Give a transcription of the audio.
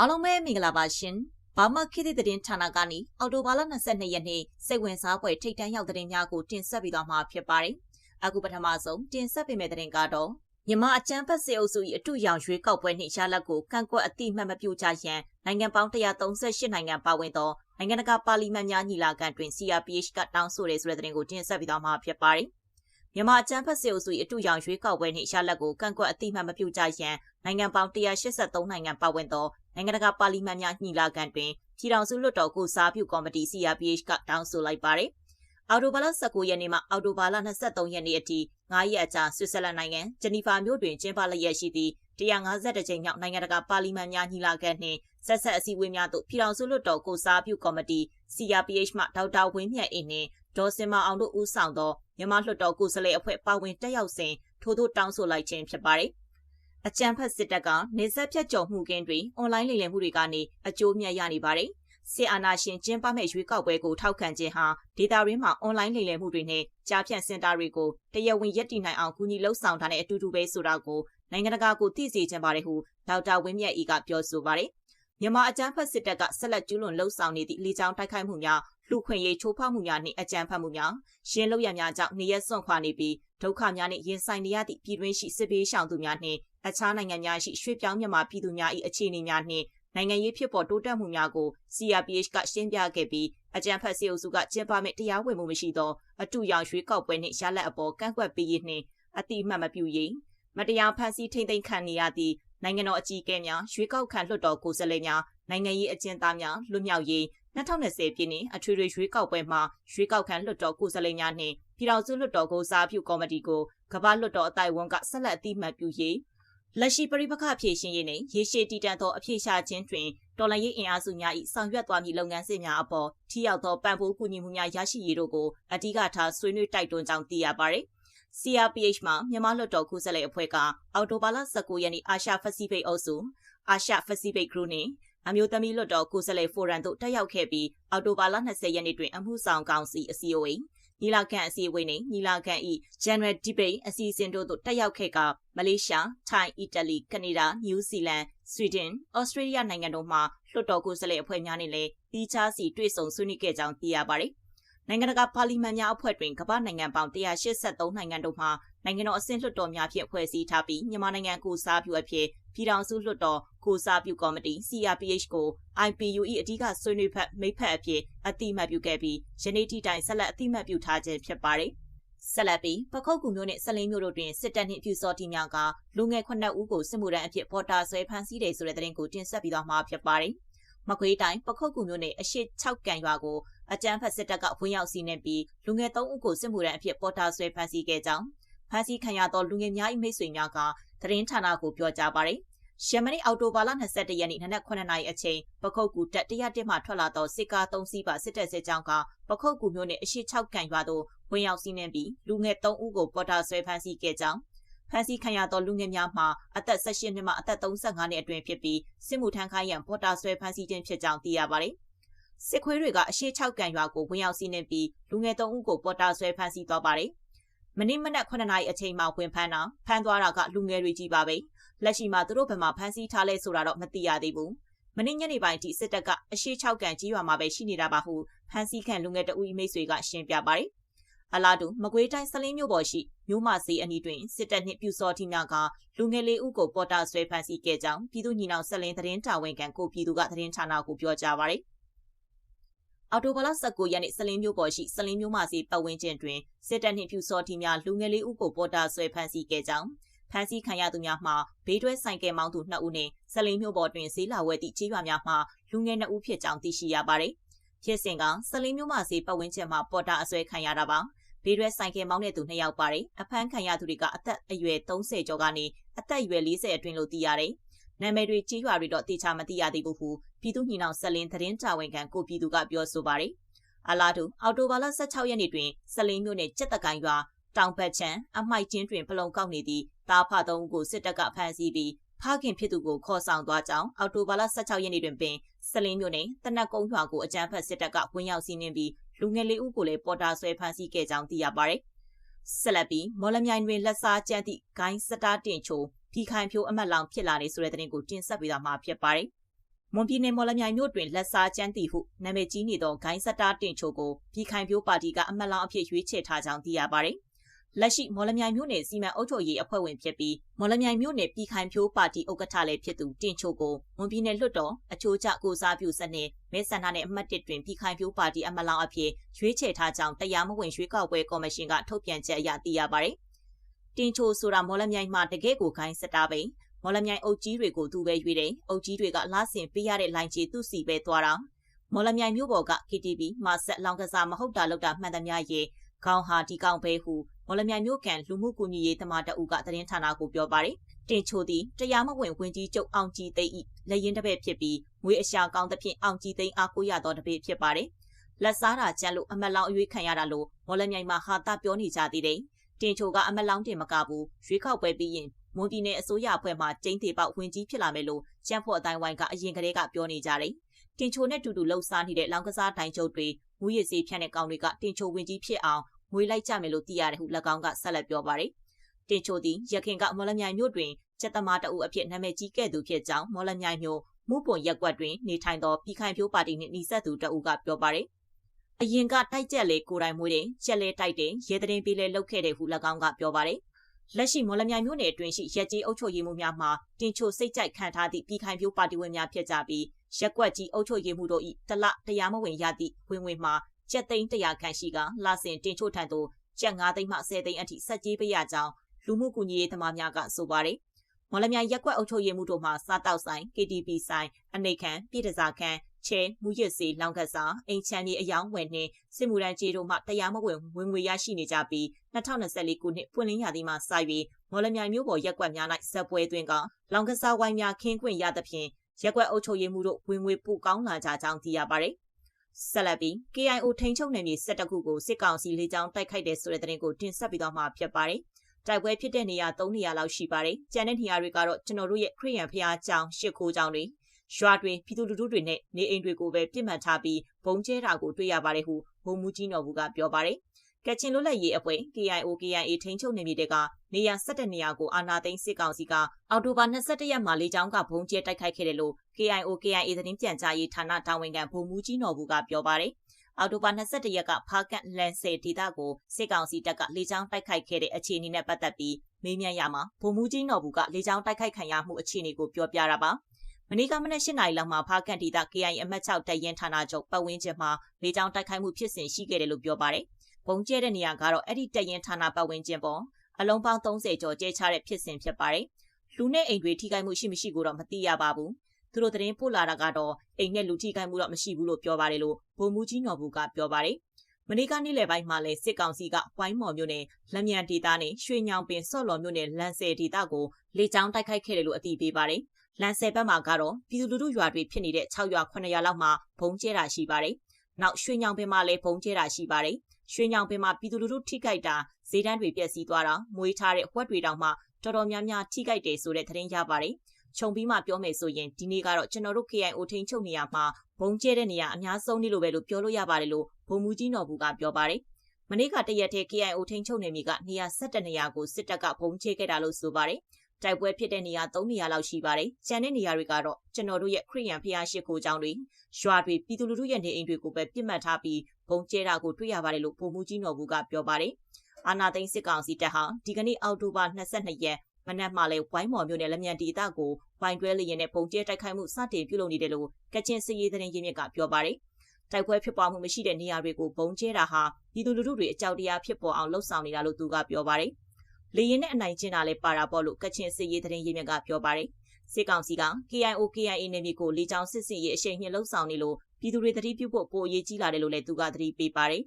အားလုံးပဲမင်္ဂလာပါရှင်။ဘာမခေတ်သစ်သတင်းဌာနကနေအော်တိုဘာလ22ရက်နေ့စိတ်ဝင်စားဖွယ်ထိတ်တန့်ရောက်သတင်းများကိုတင်ဆက်ပေးသွားမှာဖြစ်ပါတယ်။အခုပထမဆုံးတင်ဆက်ပေးမယ့်သတင်းကတော့မြန်မာအကြမ်းဖက်စစ်အုပ်စု၏အထူးရောင်ရွေးကောက်ပွဲနှင့်ရလဒ်ကိုကန့်ကွက်အတိမတ်မပြုကြရန်နိုင်ငံပေါင်း138နိုင်ငံပါဝင်သောနိုင်ငံတကာပါလီမန်များညီလာခံတွင် CRPH ကတောင်းဆိုတဲ့ဆိုတဲ့သတင်းကိုတင်ဆက်ပေးသွားမှာဖြစ်ပါတယ်။မြန်မာအကြမ်းဖက်စစ်အုပ်စု၏အထူးရောင်ရွေးကောက်ပွဲနှင့်ရလဒ်ကိုကန့်ကွက်အတိမတ်မပြုကြရန်နိုင်ငံပေါင်း183နိုင်ငံပါဝင်သော နိုင်ငံတကာပါလီမန်များညီလာခံတွင်ပြည်ထောင်စုလွှတ်တော်ကိုစားပြုကော်မတီ CRPH ကတောင်းဆိုလိုက်ပါတယ်။အော်တိုဘာလ19ရက်နေ့မှအော်တိုဘာလ23ရက်နေ့အထိ9ရက်အကြာဆွစ်ဇာလန်နိုင်ငံဂျနီဖာမြို့တွင်ကျင်းပလျက်ရှိသည့်150ကြိမ်မြောက်နိုင်ငံတကာပါလီမန်များညီလာခံနှင့်ဆက်ဆက်အစည်းအဝေးများသို့ပြည်ထောင်စုလွှတ်တော်ကိုစားပြုကော်မတီ CRPH မှဒေါက်တာဝင်းမြတ်အင်းနှင့်ဒေါ်စင်မအောင်တို့ဦးဆောင်သောမြန်မာလွှတ်တော်ကိုယ်စားလှယ်အဖွဲ့ပါဝင်တက်ရောက်စဉ်ထို့သို့တောင်းဆိုလိုက်ခြင်းဖြစ်ပါတယ်။ အကြံဖတ်စစ်တပ်ကနေဆက်ဖြတ်ကျော်မှုကင်းတွေအွန်လိုင်းလိမ်လည်မှုတွေကနေအကျိုးမြတ်ရနေပါတယ်။စစ်အာဏာရှင်ကျင်းပမဲ့ရွေးကောက်ပွဲကိုထောက်ခံခြင်းဟာဒေတာရင်းမှာအွန်လိုင်းလိမ်လည်မှုတွေနဲ့ကြားဖြတ်စင်တာတွေကိုတရားဝင်ရက်တည်နိုင်အောင်ကူညီလှုပ်ဆောင်ထားတဲ့အတူတူပဲဆိုတာကိုနိုင်ငံတကာကိုသိစေချင်ပါတယ်ဟုဒေါက်တာဝင်းမြတ်ဤကပြောဆိုပါတယ်။မြန်မာအကြမ်းဖက်စစ်တပ်ကဆက်လက်ကျူးလွန်လှုပ်ဆောင်နေသည့်လေကြောင်းတိုက်ခိုက်မှုများ လူခွင့်ရေးချိုးဖောက်မှုများနှင့်အကြမ်းဖက်မှုများရှင်းလို့ရများကြောင့်နေရစွန့်ခွာနေပြီးဒုက္ခများနှင့်ရင်ဆိုင်နေရသည့်ပြည်တွင်းရှိစစ်ဘေးရှောင်သူများနှင့်အခြားနိုင်ငံများရှိရွှေ့ပြောင်းမြန်မာပြည်သူများ၏အခြေအနေများနှင့်နိုင်ငံရေးဖြစ်ပေါ်တိုးတက်မှုများကို CRPH ကရှင်းပြခဲ့ပြီးအကြံဖတ်စီအုပ်စုကကျင်းပမဲ့တရားဝင်မှုမရှိသောအတူရောင်ရွှေကောက်ပွဲနှင့်ရလက်အပေါ်ကန့်ကွက်ပေးရေးနှင့်အတိအမှတ်မပြုရေးမတရားဖန်ဆီးထိမ့်သိမ်းခံနေရသည့်နိုင်ငံတော်အကြီးအကဲများရွှေကောက်ခံလွှတ်တော်ကိုယ်စားလှယ်များနိုင်ငံရေးအကျဉ်းသားများလွတ်မြောက်ရေး 2020ပြည့်နှစ်အထွေထွေရွေးကောက်ပွဲမှာရွေးကောက်ခံလွှတ်တော်ကိုယ်စားလှယ်များနှင့်ပြည်ထောင်စုလွှတ်တော်ကိုစားပြုကော်မတီကိုကမ္ဘာလွှတ်တော်အတိုင်ဝန်ကဆက်လက်အတိအမှတ်ပြုရေးလက်ရှိပရိပခဖြည့်ရှင်ရေးနဲ့ရေရှည်တည်တံ့သောအဖြေရှာခြင်းတွင်တော်လှန်ရေးအင်အားစုများ၏ဆောင်ရွက်သွားမည့်လုပ်ငန်းစဉ်များအပေါ်ထိရောက်သောပံ့ပိုးကူညီမှုများရရှိရေးတို့ကိုအဓိကထားဆွေးနွေးတိုက်တွန်းကြောင်းသိရပါသည်။ CRPH မှာမြန်မာလွှတ်တော်ခုဆက်လက်အဖွဲ့ကအော်တိုဘာလ19ရက်နေ့အာရှပစိဖိတ်အုပ်စုအာရှပစိဖိတ်ဂရုနှင့် အမျိုးသမီးလွှတ်တော်ကိုယ်စားလှယ်ဖိုရမ်တို့တက်ရောက်ခဲ့ပြီးအော်တိုဘာလ20ရက်နေ့တွင်အမှုဆောင်ကောင်စီအစည်းအဝေးညီလာခံအစည်းအဝေးနှင့်ညီလာခံ၏ General Debate အစီအစဉ်တို့သို့တက်ရောက်ခဲ့ကမလေးရှား၊ထိုင်း၊အီတလီ၊ကနေဒါ၊နယူးဇီလန်၊ဆွီဒင်၊ဩစတြေးလျနိုင်ငံတို့မှလွှတ်တော်ကိုယ်စားလှယ်အဖွဲ့များနဲ့လည်းပြီးခြားစီတွေ့ဆုံဆွေးနွေးခဲ့ကြောင်းသိရပါတယ်။နိုင်ငံတကာပါလီမန်များအဖွဲ့တွင်ကမ္ဘာနိုင်ငံပေါင်း183နိုင်ငံတို့မှနိုင်ငံတော်အဆင့်လွှတ်တော်များဖြင့်ဖွဲ့စည်းထားပြီးမြန်မာနိုင်ငံကိုစားပြုအဖြစ်ပြည်ထောင်စုလွှတ်တော် ကိုစားပြုကော်မတီ CRPH ကို IPU ၏အဓိကဆွေးနွေးဖက်မိဖက်အဖြစ်အတိမတ်ပြုခဲ့ပြီးယနေ့ထိတိုင်ဆက်လက်အတိမတ်ပြုထားခြင်းဖြစ်ပါတယ်။ဆက်လက်ပြီးပခုတ်ကူမျိုးနဲ့ဆက်လင်းမျိုးတို့တွင်စစ်တပ်နှင့်ပြူစော်တီများကလူငယ်9ဦးကိုစစ်မှုထမ်းအဖြစ်ပေါ်တာဆွဲဖမ်းဆီးတယ်ဆိုတဲ့သတင်းကိုတင်ဆက်ပြီးတော့မှာဖြစ်ပါတယ်။မကွေးတိုင်းပခုတ်ကူမျိုးနဲ့အရှိ6ကန်ရွာကိုအကြမ်းဖက်စစ်တပ်ကဝင်ရောက်စီးနှင်ပြီးလူငယ်3ဦးကိုစစ်မှုထမ်းအဖြစ်ပေါ်တာဆွဲဖမ်းဆီးခဲ့ကြောင်းဖမ်းဆီးခံရသောလူငယ်များ၏မိတ်ဆွေများကသတင်းဌာနကိုပြောကြားပါတယ်။ ရှမနီအော်တိုဘာလ22ရက်နေ့နနက်9နာရီအချိန်ပခုတ်ကူတက်101မှထွက်လာသောစစ်ကား3စီးပါစစ်တပ်စစ်ကြောင်းကပခုတ်ကူမြို့နယ်အရှိ6ကန်ရွာသို့ဝင်ရောက်စီးနှင်ပြီးလူငယ်3ဦးကိုပေါ်တာဆွဲဖမ်းဆီးခဲ့ကြောင်းဖမ်းဆီးခံရသောလူငယ်များမှာအသက်18နှစ်မှအသက်35နှစ်အတွင်းဖြစ်ပြီးစစ်မှုထမ်းခိုင်းရန်ပေါ်တာဆွဲဖမ်းဆီးခြင်းဖြစ်ကြောင်းသိရပါတယ်။စစ်ခွေးတွေကအရှိ6ကန်ရွာကိုဝင်ရောက်စီးနှင်ပြီးလူငယ်3ဦးကိုပေါ်တာဆွဲဖမ်းဆီးသွားပါတယ်။မနေ့မနက်9နာရီအချိန်မှာဝင်ဖမ်းတာဖမ်းသွားတာကလူငယ်တွေကြီးပါပဲ လက်ရှိမှာသူတို့ဘက်မှာဖမ်းဆီးထားလဲဆိုတာတော့မသိရသေးဘူးမင်းညနေပိုင်းထိစစ်တပ်ကအရှိ6ကန်ကြီးရွာမှာပဲရှိနေတာပါဟုဖမ်းဆီးခံလူငယ်တအူမိတ်ဆွေကရှင်းပြပါတယ်အလားတူမကွေးတိုင်းစလင်းမြို့ပေါ်ရှိမြို့မစီအနီးတွင်စစ်တပ်နှင့်ပြူစောတိများကလူငယ်လေးဦးကိုပေါ်တာဆွဲဖမ်းဆီးခဲ့ကြောင်းပြည်သူညီနောင်ဆက်လင်းသတင်းတာဝန်ခံကိုပြည်သူကသတင်းဌာနကိုပြောကြားပါရယ်အော်တိုဘလ19ရက်နေ့စလင်းမြို့ပေါ်ရှိစလင်းမြို့မစီပတ်ဝန်းကျင်တွင်စစ်တပ်နှင့်ပြူစောတိများလူငယ်လေးဦးကိုပေါ်တာဆွဲဖမ်းဆီးခဲ့ကြောင်း ဖမ်းဆီးခံရသူများမှာဘေးတွဲဆိုင်ကယ်မောင်းသူ2ဦးနဲ့ဆလင်းမြို့ပေါ်တွင်ဈေးလာဝယ်သည့်ကြေးရွာများမှာလူငယ်2ဦးဖြစ်ကြောင်းသိရှိရပါတယ်။ဖြစ်စဉ်ကဆလင်းမြို့မှာဈေးပတ်ဝန်းကျင်မှာပေါ်တာအဆွဲခံရတာပါ။ဘေးတွဲဆိုင်ကယ်မောင်းတဲ့သူ2ယောက်ပါတယ်။အဖမ်းခံရသူတွေကအသက်အရွယ်30ကျော်ကနေအသက်အရွယ်40အတွင်းလို့သိရတယ်။နာမည်တွေကြေးရွာတွေတော့တေချာမသိရသေးဘူးဟုပြည်သူညီနောင်ဆလင်းသတင်းတာဝန်ခံကိုပြည်သူကပြောဆိုပါတယ်။အလားတူအော်တိုဘာလ16ရက်နေ့တွင်ဆလင်းမြို့နယ်ကြက်တကန်ရွာ တောင်ဘက်ချံအမိုက်ချင်းတွင်ပလုံကောက်နေသည့်တာဖသုံးဦးကိုစစ်တပ်ကဖမ်းဆီးပြီးဖခင်ဖြစ်သူကိုခေါ်ဆောင်သွားကြောင်းအော်တိုဘာလ16ရက်နေ့တွင်ပင်စလင်းမြို့နယ်တနက်ကုန်းရွာကိုအကြမ်းဖက်စစ်တပ်ကဝင်ရောက်စီးနင်းပြီးလူငယ်လေးဦးကိုလည်းပေါ်တာဆွဲဖမ်းဆီးခဲ့ကြောင်းသိရပါတယ်။ဆက်လက်ပြီးမော်လမြိုင်တွင်လက်စားကျန်းသည့်ဂိုင်းစတာတင်ချိုဖီခိုင်ဖြိုးအမတ်လောင်ဖြစ်လာနေဆိုတဲ့သတင်းကိုတင်ဆက်ပေးသွားမှာဖြစ်ပါတယ်။မွန်ပြည်နယ်မော်လမြိုင်မြို့တွင်လက်စားကျန်းတီဟုနာမည်ကြီးနေသောဂိုင်းစတာတင်ချိုကိုပြည်ခိုင်ဖြိုးပါတီကအမတ်လောင်အဖြစ်ရွေးချယ်ထားကြောင်းသိရပါတယ်။ လက်ရှိမော်လမြိုင်မြို့နယ်စီမံအုပ်ချုပ်ရေးအဖွဲ့ဝင်ဖြစ်ပြီးမော်လမြိုင်မြို့နယ်ပြည်ခိုင်ဖြိုးပါတီဥက္ကဋ္ဌလည်းဖြစ်သူတင်ချိုကိုမွန်ပြည်နယ်လွှတ်တော်အချိုးကျကိုစားပြုစနစ်မဲဆန္ဒနယ်အမှတ်1တွင်ပြည်ခိုင်ဖြိုးပါတီအမတ်လောင်အဖြစ်ရွေးချယ်ထားကြောင်းတရားမဝင်ရွေးကောက်ပွဲကော်မရှင်ကထုတ်ပြန်ချက်အရသိရပါတယ်။တင်ချိုဆိုတာမော်လမြိုင်မှာတကယ့်ကိုဂိုင်းစတာပဲမော်လမြိုင်အုပ်ကြီးတွေကိုသူပဲရွေးတယ်အုပ်ကြီးတွေကလာဆင်ပေးရတဲ့လိုင်ချီသူ့စီပဲသွားတာမော်လမြိုင်မြို့ပေါ်က KTV မှာဆက်လောင်ကစားမဟုတ်တာလောက်တာမှန်သမျှရဲ့ခေါင်းဟာဒီကောင်ပဲဟု မော်လမြိုင်မြို့ကန်လူမှုကူညီရေးသမားတအုပ်ကသတင်းဌာနကိုပြောပါတယ်တင်ချိုသည်တရားမဝင်ဝင်ကြီးကျုပ်အောင်ကြီးသိန်းဤလက်ရင်တပည့်ဖြစ်ပြီးငွေအရှာကောင်းသဖြင့်အောင်ကြီးသိန်းအားကိုရသောတပည့်ဖြစ်ပါတယ်လက်စားတာကျန်လို့အမလောင်အရွေးခံရတာလို့မော်လမြိုင်မှာဟာတာပြောနေကြသေးတယ်တင်ချိုကအမလောင်တင်မကဘူးရွေးခောက်ပွဲပြီးရင်မွန်ပြည်နယ်အစိုးရအဖွဲ့မှကျင်းသေးပေါက်ဝင်ကြီးဖြစ်လာမယ်လို့ကျန်းဖို့အတိုင်းဝိုင်းကအရင်ကတည်းကပြောနေကြတယ်။တင်ချိုနဲ့တူတူလှုပ်ရှားနေတဲ့လောင်ကစားတိုင်းချုပ်တွေမူရည်စေးဖြန့်တဲ့ကောင်တွေကတင်ချိုဝင်ကြီးဖြစ်အောင် ငွေလိုက်ကြမယ်လို့သိရတယ်ဟု၎င်းကဆက်လက်ပြောပါတယ်။တင်ချိုသည်ရခင်ကမော်လမြိုင်မြို့တွင်ကျက်သမားတအုပ်အဖြစ်နာမည်ကြီးခဲ့သူဖြစ်ကြောင်းမော်လမြိုင်မြို့မှုပွန်ရက်ကွက်တွင်နေထိုင်သောပြည်ခိုင်ဖြိုးပါတီနှင့်နှိစက်သူတအုပ်ကပြောပါတယ်။အရင်ကတိုက်ကြက်လေကိုတိုင်မွေးတယ်ချက်လေတိုက်တယ်ရဲတဲ့ပေးလေလှုပ်ခဲ့တယ်ဟု၎င်းကပြောပါတယ်လက်ရှိမော်လမြိုင်မြို့နယ်အတွင်းရှိရက်ကြီးအုပ်ချုပ်ရေးမှုများမှာတင်ချိုစိတ်ကြိုက်ခံထားသည့်ပြည်ခိုင်ဖြိုးပါတီဝင်များဖြစ်ကြပြီးရက်ကွက်ကြီးအုပ်ချုပ်ရေးမှုတို့၏တလတရားမဝင်ရသည့်ဝင်ဝင်မှာ ကျက်သိန်း100ခန့်ရှိကလာဆင်တင်ချိုထံသို့ကျက်9သိန်းမှ10သိန်းအထိဆက်ကြီးပေးရကြောင်းလူမှုကူညီရေးသမားများကဆိုပါတယ်မော်လမြိုင်ရက်ကွက်အုပ်ချုပ်ရေးမှုတို့မှစားတောက်ဆိုင် KTP ဆိုင်အနေခံပြည်တစားခန်းချဲမူရစ်စီလောင်ကစားအိမ်ချမ်းကြီးအယောင်းဝယ်နှင့်စစ်မှုရန်ကြေးတို့မှတရားမဝင်ဝင်ငွေရရှိနေကြပြီး2024ခုနှစ်ပွင့်လင်းရာသီမှစ၍မော်လမြိုင်မြို့ပေါ်ရက်ကွက်များ၌ဇက်ပွဲသွင်းကလောင်ကစားဝိုင်းများခင်းခွင့်ရသဖြင့်ရက်ကွက်အုပ်ချုပ်ရေးမှုတို့ဝင်ငွေပိုကောင်းလာကြကြောင်းသိရပါတယ် ဆက်လက်ပြီး KIO ထိန်းချုပ်နယ်မြေ၁၁ခုကိုစစ်ကောင်စီလေကြောင်းတိုက်ခိုက်တဲ့ဆိုတဲ့သတင်းကိုတင်ဆက်ပြီးတော့မှဖြစ်ပါတယ်။တိုက်ပွဲဖြစ်တဲ့နေရာ၃နေရာလောက်ရှိပါတယ်။ကျန်တဲ့နေရာတွေကတော့ကျွန်တော်တို့ရဲ့ခရီးရန်ဖျားကျောင်းရှစ်ခိုးကျောင်းတွေရွာတွင်ပြည်သူလူထုတွေနဲ့နေအိမ်တွေကိုပဲပြစ်မှတ်ထားပြီးဘုံကျဲတာကိုတွေ့ရပါတယ်ဟုဘုံမူကြီးနော်ဘူးကပြောပါတယ်။ ကချင်လွတ်လပ်ရေးအဖွဲ့ KIO KIA ထိန်းချုပ်နေမြေက နေရာ17နေရာကိုအာဏာသိမ်းစစ်ကောင်စီကအော်တိုဘာ22ရက်မှာလေကြောင်းကဘုံကျဲတိုက်ခိုက်ခဲ့တယ်လို့ KIO KIA သတင်းပြန်ကြားရေးဌာနတာဝန်ခံဘုံမူကြီးနော်ဘူးကပြောပါတယ်။အော်တိုဘာ22ရက်ကဖားကန့်လန်ဆယ်ဒေသကိုစစ်ကောင်စီတပ်ကလေကြောင်းတိုက်ခိုက်ခဲ့တဲ့အခြေအနေနဲ့ပတ်သက်ပြီးမေးမြန်းရမှာဗိုလ်မှူးကြီးနော်ဘူးကလေကြောင်းတိုက်ခိုက်ခံရမှုအခြေအနေကိုပြောပြတာပါ။မနေ့ကမနက်၈နာရီလောက်မှာဖားကန်ဒေသ KI အမှတ်6တပ်ရင်းဌာနချုပ်ပတ်ဝန်းကျင်မှာလေကြောင်းတိုက်ခိုက်မှုဖြစ်စဉ်ရှိခဲ့တယ်လို့ပြောပါတယ်။ ပုံကျဲတဲ့နေရာကတော့အဲ့ဒီတပ်ရင်းဌာနပတ်ဝန်းကျင်ပေါ်အလုံးပေါင်း30ကျော်ကျဲချတဲ့ဖြစ်စဉ်ဖြစ်ပါတယ်။လူနဲ့အိမ်တွေထိခိုက်မှုရှိမရှိကိုတော့မသိရပါဘူး။သူတို့သတင်းပို့လာတာကတော့အိမ်နဲ့လူထိခိုက်မှုတော့မရှိဘူးလို့ပြောပါတယ်လို့ဗိုလ်မှူးကြီးနော်ဘူးကပြောပါတယ်။မနေ့ကနေ့လယ်ပိုင်းမှာလဲစစ်ကောင်စီကဝိုင်းမော်မြို့နယ်လက်မြန်ဒေသနဲ့ရွှေညောင်ပင်စော့လော်မြို့နယ်လန်ဆယ်ဒေသကိုလေကြောင်းတိုက်ခိုက်ခဲ့တယ်လို့အသိပေးပါတယ်။လန်ဆယ်ဘက်မှာကတော့ပြည်သူလူထုရွာတွေဖြစ်နေတဲ့6ရွာ9ရွာလောက်မှာဘုံကျဲတာရှိပါတယ်။ နောက်ရွှေညောင်ပင်မှာလည်းဘုံကျဲတာရှိပါတယ်။ရွှေညောင်ပင်မှာပြည်သူလူထုထိခိုက်တာဈေးတန်းတွေပျက်စီးသွားတာမွေးထားတဲ့ဝက်တွေတောင်မှတော်တော်များများထိခိုက်တယ်ဆိုတဲ့သတင်းရပါတယ်။ခြုံပြီးမှပြောမယ်ဆိုရင်ဒီနေ့ကတော့ကျွန်တော်တို့ KIO ထိန်ချုပ်နေရမှာဘုံကျဲတဲ့နေရာအများဆုံးနေလို့ပဲလို့ပြောလို့ရပါတယ်လို့ဘုံမူကြီးနော်ဘူးကပြောပါတယ်။မနေ့ကတရက်တည်း KIO ထိန်ချုပ်နေမိကနေရာ17နေရာကိုစစ်တပ်ကဘုံကျဲခဲ့တာလို့ဆိုပါတယ်။ တိုက်ပွဲဖြစ်တဲ့နေရာ၃နေရာလောက်ရှိပါတယ်။ကျန်တဲ့နေရာတွေကတော့ကျွန်တော်တို့ရဲ့ခရီးရန်ဖျားရှိခိုးကျောင်းတွေရွာတွေပြည်သူလူထုရဲ့နေအိမ်တွေကိုပဲပြစ်မှတ်ထားပြီးဘုံကျဲတာကိုတွေ့ရပါတယ်လို့ပုံမှုကြီးနော်ဘူးကပြောပါတယ်။အာနာသိန်းစစ်ကောင်စီတပ်ဟာဒီကနေ့အောက်တိုဘာ22ရက်မနက်မှလည်းဝိုင်းမော်မြို့နယ်လက်မြန်ဒေသကိုဝိုင်းတွဲလျင်နဲ့ပုံကျဲတိုက်ခိုက်မှုစတင်ပြုလုပ်နေတယ်လို့ကချင်စစ်ရေးသတင်းရင်းမြစ်ကပြောပါတယ်။တိုက်ပွဲဖြစ်ပွားမှုမရှိတဲ့နေရာတွေကိုဘုံကျဲတာဟာပြည်သူလူထုတွေအကြောက်တရားဖြစ်ပေါ်အောင်လှုံ့ဆော်နေတာလို့သူကပြောပါတယ်။ လေရင်နဲ့အနိုင်ကျင့်တာလည်းပါတာပေါ့လို့ကချင်စစ်ရေးသတင်းရင်းမြစ်ကပြောပါတယ်စစ်ကောင်စီက KIO KIA နေမြေကိုလေကြောင်းစစ်စင်ရေးအရှိန်မြင့်လှုပ်ဆောင်နေလို့ပြည်သူတွေသတိပြုဖို့ပိုအရေးကြီးလာတယ်လို့လည်းသူကသတိပေးပါတယ်